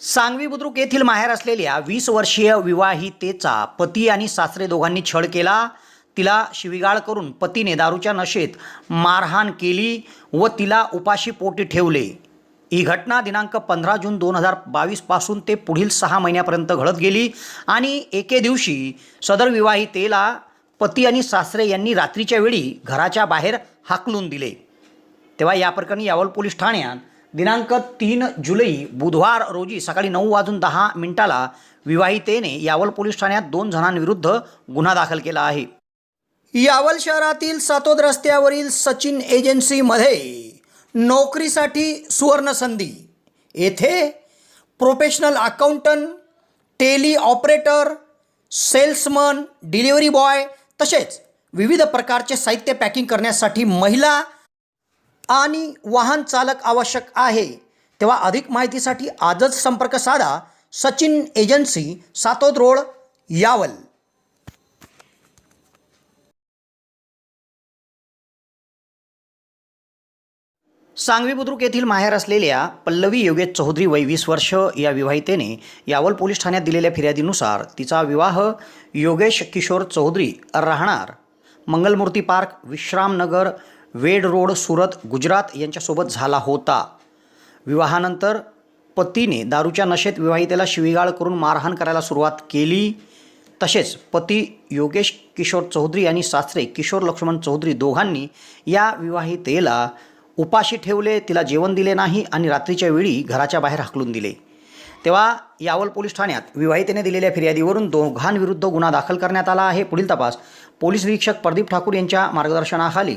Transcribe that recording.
सांगवी बुद्रुक येथील माहेर असलेल्या वीस वर्षीय विवाहितेचा पती आणि सासरे दोघांनी छळ केला. तिला शिविगाळ करून पतीने दारूच्या नशेत मारहाण केली व तिला उपाशी पोटी ठेवले. ही घटना दिनांक पंधरा जून दोन हजार बावीसपासून ते पुढील सहा महिन्यापर्यंत घडत गेली आणि एके दिवशी सदर विवाहितेला पती आणि सासरे यांनी रात्रीच्या वेळी घराच्या बाहेर हाकलून दिले. तेव्हा या प्रकरणी यावल पोलीस ठाण्यात दिनांक तीन जुलै बुधवार रोजी सकाळी नऊ वाजून दहा मिनिटाला विवाहितेने यावल पोलीस ठाण्यात दोन जणांविरुद्ध गुन्हा दाखल केला आहे. यावल शहरातील सातोद रस्त्यावरील सचिन एजन्सीमध्ये नोकरीसाठी सुवर्णसंधी. येथे professional accountant tally operator salesman delivery boy तसेच विविध प्रकारचे साहित्य पॅकिंग करण्यासाठी महिला आणि वाहन चालक आवश्यक आहे. तेव्हा अधिक माहितीसाठी आजच संपर्क साधा सचिन एजन्सी सातोद रोड यावल. सांगवी बुद्रुक येथील माहेर असलेल्या पल्लवी योगेश चौधरी वय वीस वर्ष या विवाहितेने यावल पोलीस ठाण्यात दिलेल्या फिर्यादीनुसार तिचा विवाह योगेश किशोर चौधरी राहणार. मंगलमूर्ती पार्क विश्रामनगर वेड रोड सुरत गुजरात यांच्यासोबत झाला होता. विवाहानंतर पतीने दारूच्या नशेत विवाहितेला शिवीगाळ करून मारहाण करायला सुरुवात केली. तसेच पती योगेश किशोर चौधरी आणि सासरे किशोर लक्ष्मण चौधरी दोघांनी या विवाहितेला उपाशी ठेवले तिला जेवण दिले नाही आणि रात्रीच्या वेळी घराच्या बाहेर हाकलून दिले. तेव्हा यावल पोलीस ठाण्यात विवाहितेने दिलेल्या फिर्यादीवरून दोघांविरुद्ध गुन्हा दाखल करण्यात आला आहे. पुढील तपास पोलीस निरीक्षक प्रदीप ठाकूर यांच्या मार्गदर्शनाखाली.